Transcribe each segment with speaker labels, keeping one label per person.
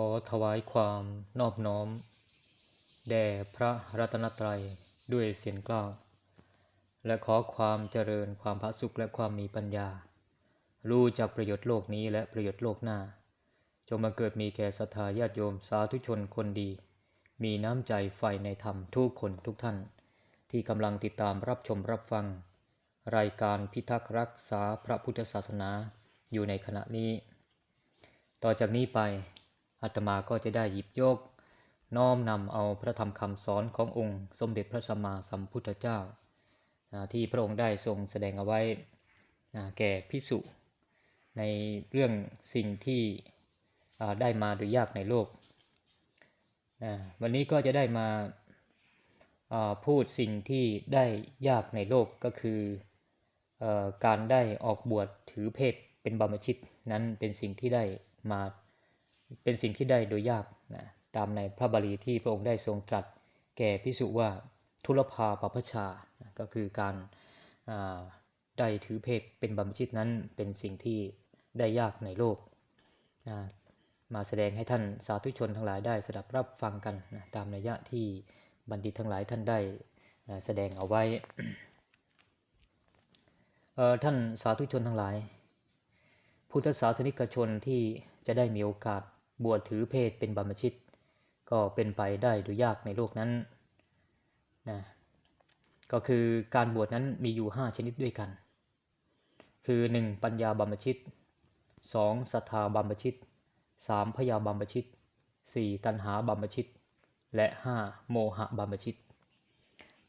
Speaker 1: อถวายความนอบน้อม แด่พระรัตนตรัยด้วยเสียงกล้าว และขอความเจริญความผาสุขและความมีปัญญา รู้จักประโยชน์โลกนี้และประโยชน์โลกหน้า จงมาเกิดมีแก่ศรัทธาญาติโยมสาธุชนคนดี มีน้ำใจใฝ่ในธรรมทุกคนทุกท่าน ที่กำลังติดตามรับชมรับฟัง รายการพิทักษ์รักษาพระพุทธศาสนาอยู่ในขณะนี้ ต่อจากนี้ไป อาตมาก็จะได้หยิบยก น้อมนำเอาพระธรรมคำสอนขององค์สมเด็จพระสัมมาสัมพุทธเจ้า ที่พระองค์ได้ทรงแสดงเอาไว้แก่พิสุในเรื่องสิ่งที่ได้มาโดยยากในโลก วันนี้ก็จะได้มาพูดสิ่งที่ได้ยากในโลกก็คืออการได้ออกบวชถือเพศเป็นบรรพชิตนั้นเป็นสิ่งที่ได้มา เป็นสิ่งที่ได้โดยยากนะตามในพระบาลีที่พระองค์ได้ทรงตรัสแก่พิสุว่าทุลภาปปชชานะก็คือการาได้ถือเพศเป็นบรรพชิตนั้นเป็นสิ่งที่ได้ยากในโลกนะมาแสดงให้ท่านสาธุชนทั้งหลายได้สดับรับฟังกันนะตามนัยยะที่บัณฑิตทั้งหลายท่านได้นะแสดงเอาไว้ท่านสาธุชนทั้งหลาย พุทธศาสนิกชนที่จะได้มีโอกาส บวชถือเพศเป็นบรรพชิต ก็เป็นไปได้โดยยากในโลกนั้นนะก็คือการบวชนั้นมีอยู่ 5 ชนิดด้วยกัน คือ 1. ปัญญาบรรพชิต 2. ศรัทธาบรรพชิต 3. พยาบรรพชิต 4. ตัณหาบรรพชิต และ 5. โมหะบรรพชิต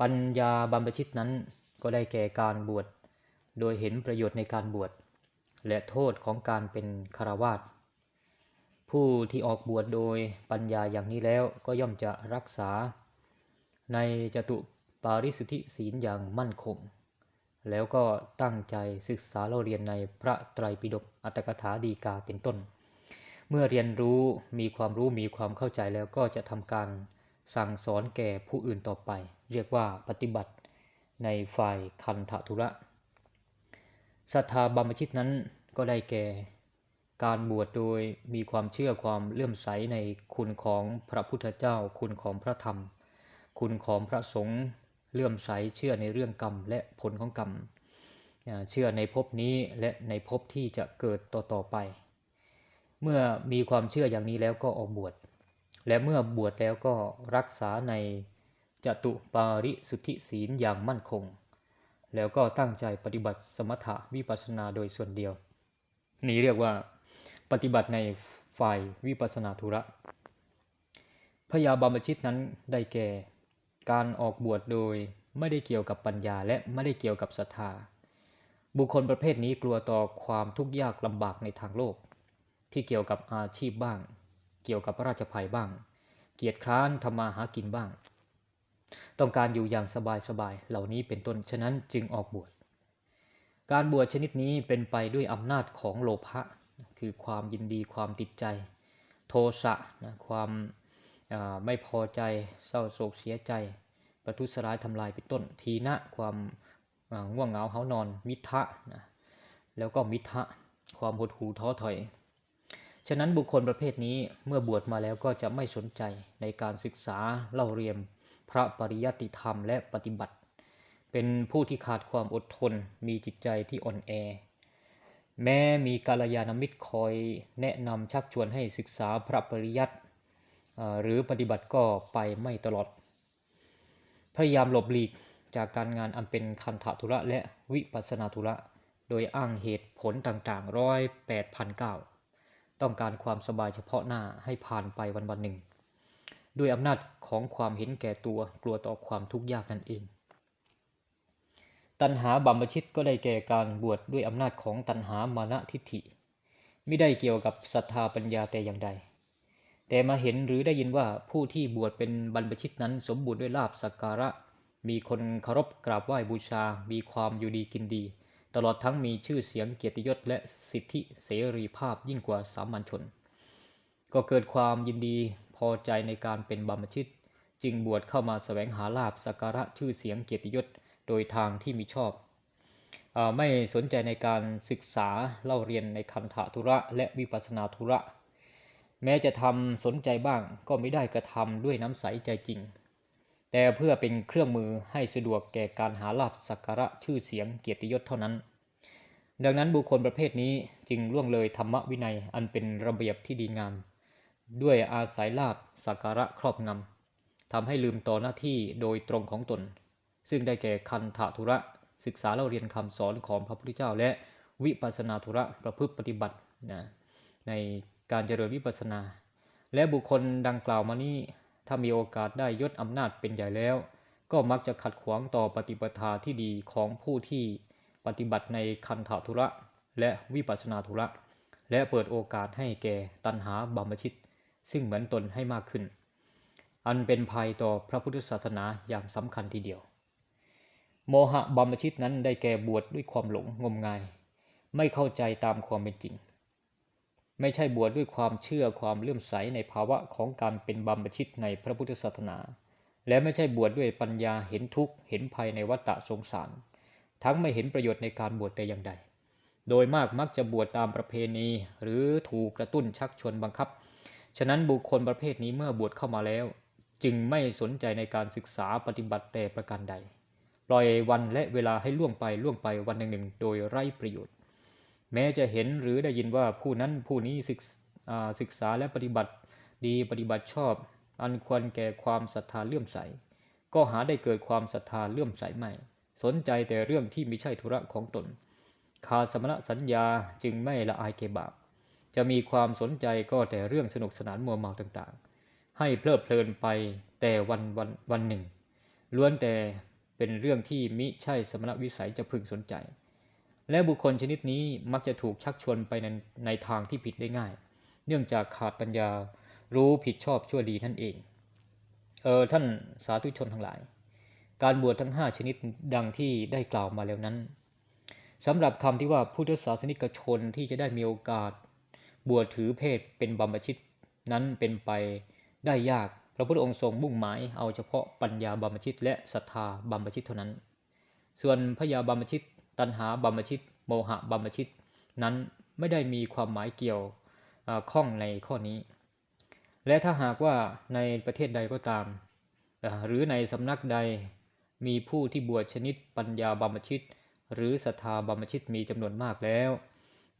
Speaker 1: ปัญญาบรรพชิตนั้นก็ได้แก่การบวช โดยเห็นประโยชน์ในการบวช และโทษของการเป็นคารวาส ผู้ที่ออกบวชโดยปัญญาอย่างนี้แล้วก็ย่อมจะรักษา ในจตุปาริสุทธิศีลอย่างมั่นคง แล้วก็ตั้งใจศึกษาเราเรียนในพระไตรปิฎกอัตถกถาดีกาเป็นต้น เมื่อเรียนรู้มีความรู้มีความเข้าใจแล้วก็จะทำการสั่งสอนแก่ผู้อื่นต่อไป เรียกว่าปฏิบัติในฝ่ายคันธทุระศรัทธาบรรพชิตนั้นก็ได้แก่ การบวชโดยมีความเชื่อความเลื่อมใสในคุณของพระพุทธเจ้า คุณของพระธรรม คุณของพระสงฆ์เลื่อมใสเชื่อในเรื่องกรรมและผลของกรรม เชื่อในภพนี้และในภพที่จะเกิดต่อต่อไป เมื่อมีความเชื่ออย่างนี้แล้วก็ออกบวช และเมื่อบวชแล้วก็รักษาในจตุปาริสุทธิศีลอย่างมั่นคง แล้วก็ตั้งใจปฏิบัติสมถะวิปัสสนาโดยส่วนเดียว นี่เรียกว่า ปฏิบัติในฝ่ายวิปัสนาธุระ พยาบามชิตนั้นได้แก่ การออกบวชโดยไม่ได้เกี่ยวกับปัญญาและไม่ได้เกี่ยวกับศรัทธา บุคคลประเภทนี้กลัวต่อความทุกข์ยากลำบากในทางโลก ที่เกี่ยวกับอาชีพบ้าง เกี่ยวกับราชภัยบ้าง เกียรติคร้านทำมาหากินบ้าง ต้องการอยู่อย่างสบายๆเหล่านี้เป็นต้น ฉะนั้นจึงออกบวช การบวชชนิดนี้เป็นไปด้วยอำนาจของโลภะ คือความยินดีความติดใจ โทสะนะความาไม่พอใจเศร้าโศกเสียใจ ประทุษร้ายทำลายเป็นต้น ทีนะความาง่วงเหงาเหานอน มิทะนะแล้วก็มิทะความหดหู่ท้อถอย ฉะนั้นบุคคลประเภทนี้เมื่อบวชมาแล้วก็จะไม่สนใจในการศึกษาเล่าเรียนพระปริยัติธรรมและปฏิบัติ เป็นผู้ที่ขาดความอดทน มีจิตใจที่อ่อนแอ แม้มีกาลยานมิตรคอยแนะนำชักชวนให้ศึกษาพระปริยัติหรือปฏิบัติก็ไปไม่ตลอด พยายามหลบหลีกจากการงานอันเป็นคันธทุระและวิปัสนาธุระ โดยอ้างเหตุผลต่างๆร้อยแปดพันเก้าต้องการความสบายเฉพาะหน้าให้ผ่านไปวันวันหนึ่ง ด้วยอำนาจของความเห็นแก่ตัวกลัวต่อความทุกข์ยากนั่นเอง ตัณหาบัมพชิตก็ได้แก่การบวชด้วยอำนาจของตัณหามานะทิฏฐิไม่ได้เกี่ยวกับศรัทธาปัญญาแต่อย่างใด แต่มาเห็นหรือได้ยินว่าผู้ที่บวชเป็นบรรพชิตนั้น สมบูรณ์ด้วยลาบสักการะ มีคนเคารพกราบไหว้บูชา มีความอยู่ดีกินดี ตลอดทั้งมีชื่อเสียงเกียรติยศและสิทธิเสรีภาพยิ่งกว่าสามัญชน ก็เกิดความยินดีพอใจในการเป็นบรรพชิต จึงบวชเข้ามาแสวงหาลาบสักการะชื่อเสียงเกียรติยศ โดยทางที่มีชอบอไม่สนใจในการศึกษาเล่าเรียนในคันธทุระและวิปัสนาธุระ แม้จะทำสนใจบ้างก็ไม่ได้กระทำด้วยน้ำใสใจจริง แต่เพื่อเป็นเครื่องมือให้สะดวกแก่การหาลาภสักการะชื่อเสียงเกียรติยศเท่านั้น ดังนั้นบุคคลประเภทนี้จึงล่วงเลยธรรมวินัยอันเป็นระเบียบที่ดีงาม ด้วยอาศัยลาภสักการะครอบงำทำให้ลืมต่อหน้าที่โดยตรงของตน ซึ่งได้แก่คันธทุระ ศึกษาเล่าเรียนคำสอนของพระพุทธเจ้า และวิปัสนาธุระประพฤติปฏิบัตินะในการเจริญวิปัสนา และบุคคลดังกล่าวมานี้ถ้ามีโอกาสได้ยศอำนาจเป็นใหญ่แล้ว ก็มักจะขัดขวางต่อปฏิปทาที่ดีของผู้ที่ปฏิบัติในคันธทุระและวิปัสสนาธุระ และเปิดโอกาสให้แก่ตัณหาบัมชิต ซึ่งเหมือนตนให้มากขึ้น อันเป็นภัยต่อพระพุทธศาสนาอย่างสำคัญทีเดียว โมหะบัมชิตนั้นได้แก่บวชดด้วยความหลงงมงาย ไม่เข้าใจตามความเป็นจริง ไม่ใช่บวชดด้วยความเชื่อความเลื่อมใสในภาวะของการเป็นบัมชิตในพระพุทธศาสนา และไม่ใช่บวชดด้วยปัญญาเห็นทุกข์เห็นภัยในวัฏฏะสงสาร ทั้งไม่เห็นประโยชน์ในการบวชแต่อย่างใด โดยมากมักจะบวชตามประเพณี หรือถูกกระตุ้นชักชวนบังคับ ฉะนั้นบุคคลประเภทนี้เมื่อบวชเข้ามาแล้ว จึงไม่สนใจในการศึกษาปฏิบัติแต่ประการใด ปล่อยวันและเวลาให้ล่วงไปล่วงไปวันหนึ่งหนึ่งโดยไร้ประโยชน์ แม้จะเห็นหรือได้ยินว่าผู้นั้นผู้นี้ศึกษาและปฏิบัติดีปฏิบัติชอบ อันควรแก่ความศรัทธาเลื่อมใส ก็หาได้เกิดความศรัทธาเลื่อมใสไม่ สนใจแต่เรื่องที่ไม่ใช่ธุระของตนขาดสมณสัญญาจึงไม่ละอายเกบาปจะมีความสนใจก็แต่เรื่องสนุกสนานมัวเมาต่างๆ ให้เพลิดเพลินไปแต่วันวันวันหนึ่ง ล้วนแต่ เป็นเรื่องที่มิใช่สมณวิสัยจะพึงสนใจ และบุคคลชนิดนี้มักจะถูกชักชวนไปในในทางที่ผิดได้ง่าย เนื่องจากขาดปัญญารู้ผิดชอบชั่วดีนั่นเอง เออท่านสาธุชนทั้งหลาย การบวชทั้ง 5 ชนิดดังที่ได้กล่าวมาแล้วนั้นสำหรับคำที่ว่าพุทธศาสนิกชนที่จะได้มีโอกาส บวชถือเพศเป็นบัมพชิตนั้นเป็นไปได้ยาก พระพุทธองค์ทรงมุ่งหมายเอาเฉพาะปัญญาบัมชิตและศรัทธาบัมชิตเท่านั้น ส่วนพยาบัมชิต ตัณหาบัมชิต โมหะบัมชิต นั้นไม่ได้มีความหมายเกี่ยวข้องในข้อนี้ และถ้าหากว่าในประเทศใดก็ตาม หรือในสำนักใดมีผู้ที่บวชชนิดปัญญาบัมชิต หรือศรัทธาบัมชิตมีจำนวนมากแล้ว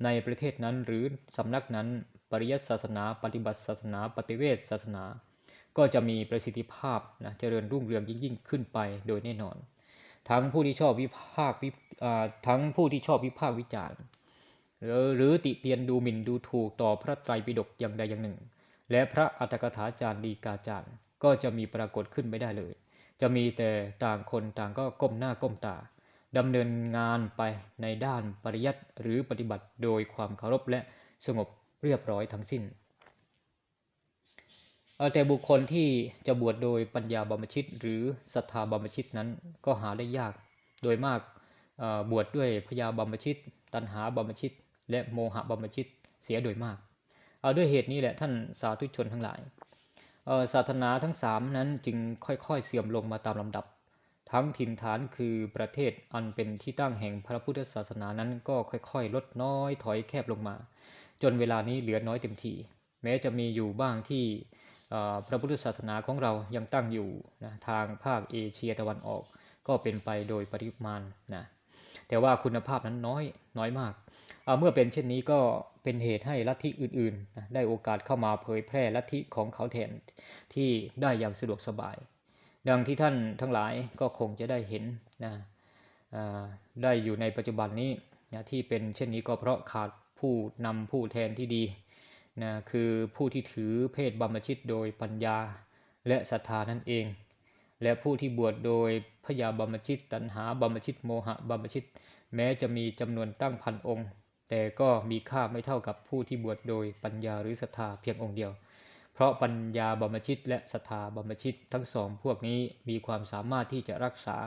Speaker 1: ในประเทศนั้นหรือสำนักนั้นปริยัติศาสนา ปฏิบัติศาสนา ปฏิเวทศาสนา ก็จะมีประสิทธิภาพนะเจริญรุ่งเรืองยิ่งยิ่งขึ้นไปโดยแน่นอน ทั้งผู้ที่ชอบวิพากษ์ทั้งผู้ที่ชอบวิพากษ์วิจารณ์หรือติเตียนดูหมิ่นดูถูกต่อพระไตรปิฎกอย่างใดอย่างหนึ่ง และพระอัตถกถาจารย์ดีกาจารย์ ก็จะมีปรากฏขึ้นไม่ได้เลย จะมีแต่ต่างคนต่างก็ก้มหน้าก้มตาดำเนินงานไปในด้านปริยัติหรือปฏิบัติโดยความเคารพและสงบเรียบร้อยทั้งสิ้น แต่บุคคลที่จะบวชโดยปัญญาบัมชิต หรือศรัทธาบัมชิตนั้นก็หาได้ยากโดยมากบวชดด้วยพยาบัมชิต ตัณหาบัมชิต และโมหะบัมชิตเสียโดยมาก เอาด้วยเหตุนี้แหละท่านสาธุชนทั้งหลายศาสนาทั้งสามนั้นจึงค่อยๆเสื่อมลงมาตามลำดับ ทั้งถิ่นฐานคือประเทศอันเป็นที่ตั้งแห่งพระพุทธศาสนานั้นก็ค่อยๆ ลดน้อยถอยแคบลงมา จนเวลานี้เหลือน้อยเต็มทีแม้จะมีอยู่บ้างที่ พระพุทธศาสนาของเรายังตั้งอยู่นะทางภาคเอเชียตะวันออกก็เป็นไปโดยปริมาณนะแต่ว่าคุณภาพนั้นน้อยน้อยมากเมื่อเป็นเช่นนี้ก็เป็นเหตุให้ลัทธิอื่นๆนะได้โอกาสเข้ามาเผยแพร่ลัทธิของเขาแทนที่ได้อย่างสะดวกสบาย ดังที่ท่านทั้งหลายก็คงจะได้เห็นนะได้อยู่ในปัจจุบันนี้นะที่เป็นเช่นนี้ก็เพราะขาดผู้นำผู้แทนที่ดี นะคือผู้ที่ถือเพศบัมชิตโดยปัญญาและศรัทธานั่นเอง และผู้ที่บวชโดยพยาบัมชิตตัณหาบัมชิตโมหะบัมชิต แม้จะมีจำนวนตั้งพันองค์ แต่ก็มีค่าไม่เท่ากับผู้ที่บวชโดยปัญญาหรือศรัทธาเพียงองค์เดียว เพราะปัญญาบัมชิตและศรัทธาบัมชิตทั้งสองพวกนี้มีความสามารถที่จะรักษา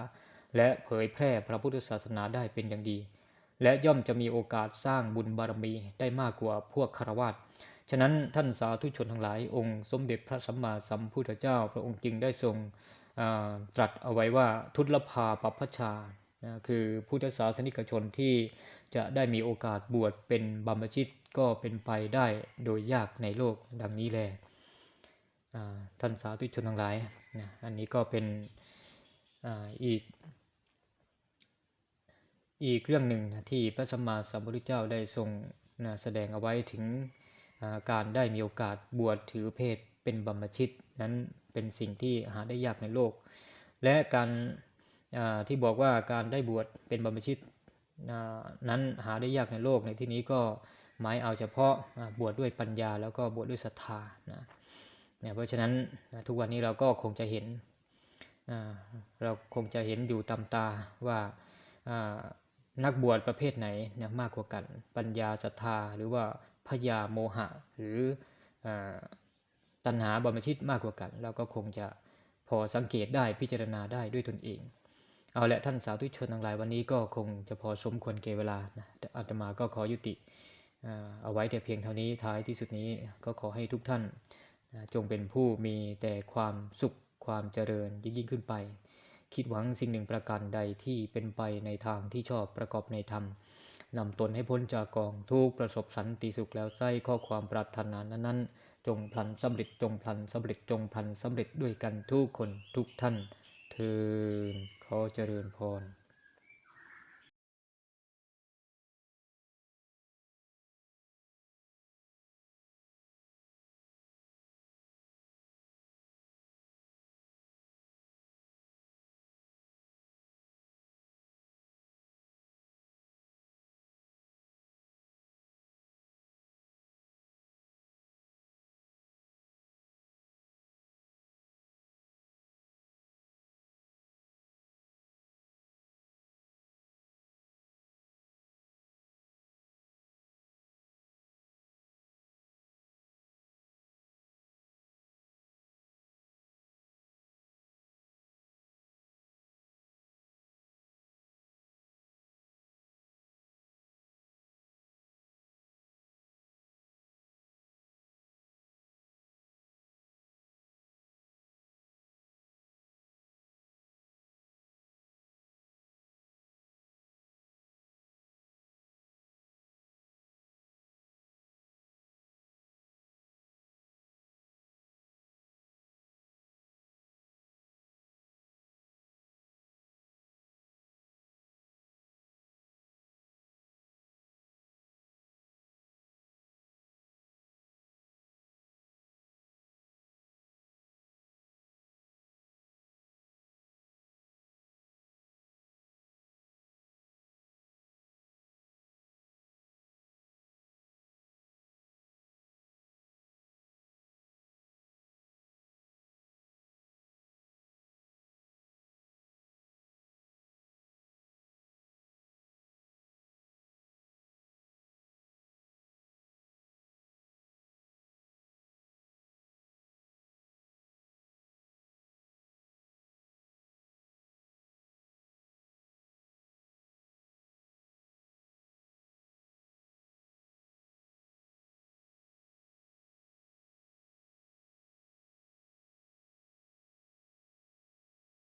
Speaker 1: และเผยแพร่พระพุทธศาสนาได้เป็นอย่างดีและย่อมจะมีโอกาสสร้างบุญบารมีได้มากกว่าพวกคารวะ ฉะนั้นท่านสาธุชนทั้งหลายองค์สมเด็จพระสัมมาสัมพุทธเจ้า พระองค์จึงได้ทรงตรัสเอาไว้ว่าทุตลภาปัพชานะคือพุทธศาสนิกชนที่จะได้มีโอกาสบวชเป็นบัมชิตก็เป็นไปได้โดยยากในโลกดังนี้แลท่านสาธุชนทั้งหลายนะอันนี้ก็เป็นอ,อีก อีกเรื่องหนึ่งนะที่พระสัมมาสัมพุทธเจ้าได้ทรงนะแสดงเอาไว้ถึง การได้มีโอกาสบวชถือเพศเป็นบัมพชิต นั้นเป็นสิ่งที่หาได้ยากในโลก และการที่บอกว่าการได้บวชเป็นบัมพชิตนั้นหาได้ยากในโลกในที่นี้ก็หมายเอาเฉพาะบวชดด้วยปัญญาแล้วก็บวชดด้วยศรัทธานะเนี่ยเพราะฉะนั้นทุกวันนี้เราก็คงจะเห็นเราคงจะเห็นอยู่ตามตาว่านักบวชประเภทไหนนะมากกว่ากัน ปัญญาศรัทธาหรือว่า พยาโมหะ หรืออตัณหาบรมชิตมากกว่ากัน เราก็คงจะพอสังเกตได้พิจารณาได้ด้วยตนเอง เอาละท่านสาธุชนทั้งหลายวันนี้ก็คงจะพอสมควรเกเวลานะอาตมาก็ขอยุติเอาไว้แต่เพียงเท่านี้ท้ายที่สุดนี้ก็ขอให้ทุกท่านจงเป็นผู้มีแต่ความสุขความเจริญยิ่งยิ่งขึ้นไป คิดหวังสิ่งหนึ่งประการใดที่เป็นไปในทางที่ชอบประกอบในธรรม นำตนให้พ้นจากกองทุกประสบสันติสุขแล้วไส้ข้อความปรารถนานั้นๆ จงพลันสำเร็จจงพลันสำเร็จจงพลันสำเร็จด้วยกันทุกคนทุกท่านเทินขอเจริญพร